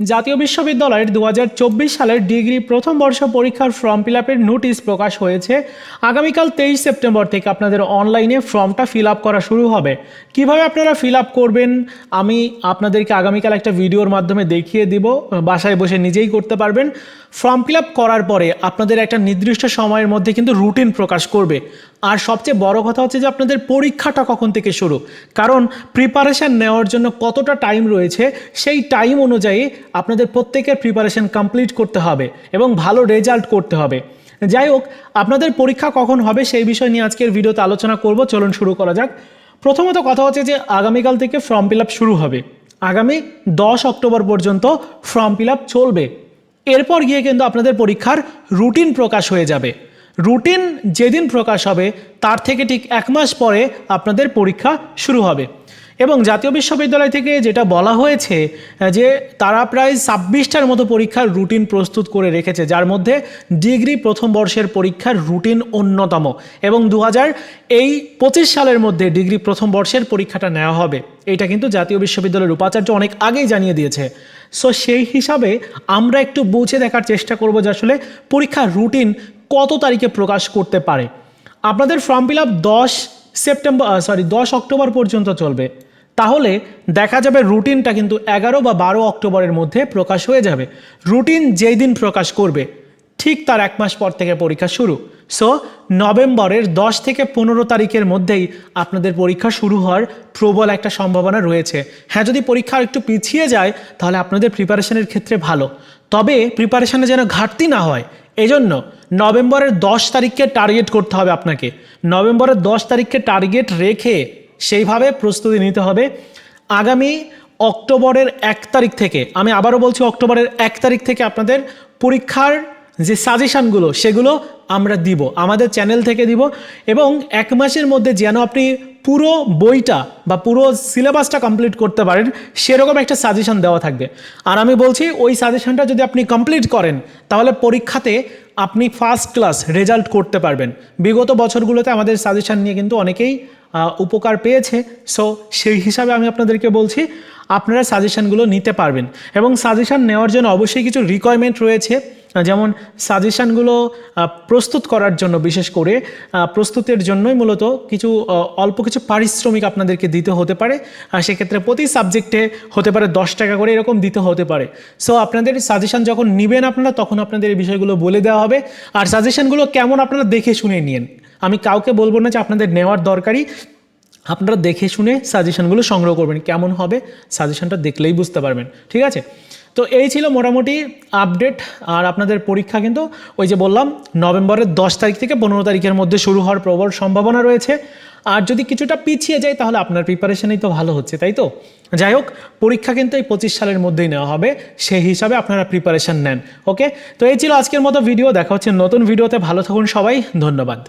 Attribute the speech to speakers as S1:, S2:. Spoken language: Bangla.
S1: জাতীয় বিশ্ববিদ্যালয়ের দু হাজার চব্বিশ সালের ডিগ্রি প্রথম বর্ষ পরীক্ষার ফর্ম ফিল আপের নোটিশ প্রকাশ হয়েছে। আগামীকাল তেইশ সেপ্টেম্বর থেকে আপনাদের অনলাইনে ফর্মটা ফিল আপ করা শুরু হবে। কীভাবে আপনারা ফিল আপ করবেন? আমি আপনাদেরকে আগামীকাল একটা ভিডিওর মাধ্যমে দেখিয়ে দিব। বাসায় বসে নিজেই করতে পারবেন। ফর্ম ফিল আপ করার পরে আপনাদের একটা নির্দিষ্ট সময়ের মধ্যে কিন্তু রুটিন প্রকাশ করবে। আর সবচেয়ে বড় কথা হচ্ছে যে আপনাদের পরীক্ষাটা কখন থেকে শুরু? কারণ প্রিপারেশান নেওয়ার জন্য কতটা টাইম রয়েছে, সেই টাইম অনুযায়ী আপনাদের প্রত্যেকের প্রিপারেশান কমপ্লিট করতে হবে এবং ভালো রেজাল্ট করতে হবে। যাই হোক, আপনাদের পরীক্ষা কখন হবে সেই বিষয় নিয়ে আজকের ভিডিওতে আলোচনা করব। চলুন শুরু করা যাক। প্রথমত কথা হচ্ছে যে আগামীকাল থেকে ফর্ম ফিল শুরু হবে। আগামী দশ অক্টোবর পর্যন্ত ফর্ম ফিল চলবে। এরপর গিয়ে কিন্তু আপনাদের পরীক্ষার রুটিন প্রকাশ হয়ে যাবে। রুটিন যেদিন প্রকাশ হবে, তার থেকে ঠিক এক মাস পরে আপনাদের পরীক্ষা শুরু হবে। এবং জাতীয় বিশ্ববিদ্যালয় থেকে যেটা বলা হয়েছে, যে তারা প্রায় ছাব্বিশটার মতো পরীক্ষার রুটিন প্রস্তুত করে রেখেছে, যার মধ্যে ডিগ্রি প্রথম বর্ষের পরীক্ষার রুটিন অন্যতম। এবং দু হাজার এই পঁচিশ সালের মধ্যে ডিগ্রি প্রথম বর্ষের পরীক্ষাটা নেওয়া হবে। এটা কিন্তু জাতীয় বিশ্ববিদ্যালয়ের উপাচার্য অনেক আগেই জানিয়ে দিয়েছে। সো সেই হিসাবে আমরা একটু বুঝে দেখার চেষ্টা করব যে আসলে পরীক্ষার রুটিন কত তারিখে প্রকাশ করতে পারে? আপনাদের ফর্ম ফিল আপ দশ সেপ্টেম্বর সরি দশ অক্টোবর পর্যন্ত চলবে। তাহলে দেখা যাবে রুটিনটা কিন্তু এগারো বা বারো অক্টোবরের মধ্যে প্রকাশ হয়ে যাবে। রুটিন যেই দিন প্রকাশ করবে, ঠিক তার এক মাস পর থেকে পরীক্ষা শুরু। সো নভেম্বরের দশ থেকে পনেরো তারিখের মধ্যেই আপনাদের পরীক্ষা শুরু হওয়ার প্রবল একটা সম্ভাবনা রয়েছে। হ্যাঁ যদি পরীক্ষা একটু পিছিয়ে যায়, তাহলে আপনাদের প্রিপারেশনের ক্ষেত্রে ভালো। তবে প্রিপারেশনে যেন ঘাটতি না হয় এজন্য নভেম্বরের দশ তারিখকে টার্গেট করতে হবে আপনাকে। নভেম্বরের দশ তারিখকে টার্গেট রেখে সেইভাবে প্রস্তুতি নিতে হবে। আগামী অক্টোবরের এক তারিখ থেকে, আমি আবারও বলছি অক্টোবরের এক তারিখ থেকে আপনাদের পরীক্ষার যে সাজেশানগুলো, সেগুলো আমরা দিব, আমাদের চ্যানেল থেকে দিব এবং এক মাসের মধ্যে যেন আপনি পুরো বইটা বা পুরো সিলেবাসটা কমপ্লিট করতে পারেন, সেরকম একটা সাজেশন দেওয়া থাকবে। আর আমি বলছি, ওই সাজেশনটা যদি আপনি কমপ্লিট করেন, তাহলে পরীক্ষাতে আপনি ফার্স্ট ক্লাস রেজাল্ট করতে পারবেন। বিগত বছরগুলোতে আমাদের সাজেশান নিয়ে কিন্তু অনেকেই উপকার পেয়েছে। সো সেই হিসাবে আমি আপনাদেরকে বলছি, আপনারা সাজেশনগুলো নিতে পারবেন। এবং সাজেশান নেওয়ার জন্য অবশ্যই কিছু রিকোয়ারমেন্ট রয়েছে। যেমন সাজেশানগুলো প্রস্তুত করার জন্য বিশেষ করে প্রস্তুতের জন্যই মূলত কিছু অল্প কিছু পারিশ্রমিক আপনাদেরকে দিতে হতে পারে। আর সেক্ষেত্রে প্রতি সাবজেক্টে হতে পারে দশ টাকা করে এরকম দিতে হতে পারে। সো আপনাদের সাজেশান যখন নেবেন আপনারা, তখন আপনাদের এই বিষয়গুলো বলে দেওয়া হবে। আর সাজেশানগুলো কেমন আপনারা দেখে শুনে নিন। আমি কাউকে বলব না যে আপনাদের নেওয়ার দরকারই। আপনারা দেখে শুনে সাজেশানগুলো সংগ্রহ করবেন, কেমন হবে, সাজেশানটা দেখলেই বুঝতে পারবেন। ঠিক আছে? তো এই ছিল মোটামুটি আপডেট আর আপনাদের পরীক্ষা কিন্তু ওই যে বললাম, নভেম্বরের দশ তারিখ থেকে পনেরো তারিখের মধ্যে শুরু হওয়ার প্রবল সম্ভাবনা রয়েছে। আর যদি কিছুটা পিছিয়ে যায় তাহলে আপনার প্রিপারেশনেই তো ভালো হচ্ছে, তাই তো? যাই হোক, পরীক্ষা কিন্তু এই পঁচিশ সালের মধ্যেই নেওয়া হবে, সেই হিসাবে আপনারা প্রিপারেশন নেন ওকে তো এই ছিল আজকের মতো ভিডিও দেখা হচ্ছে নতুন ভিডিওতে ভালো থাকুন সবাই, ধন্যবাদ।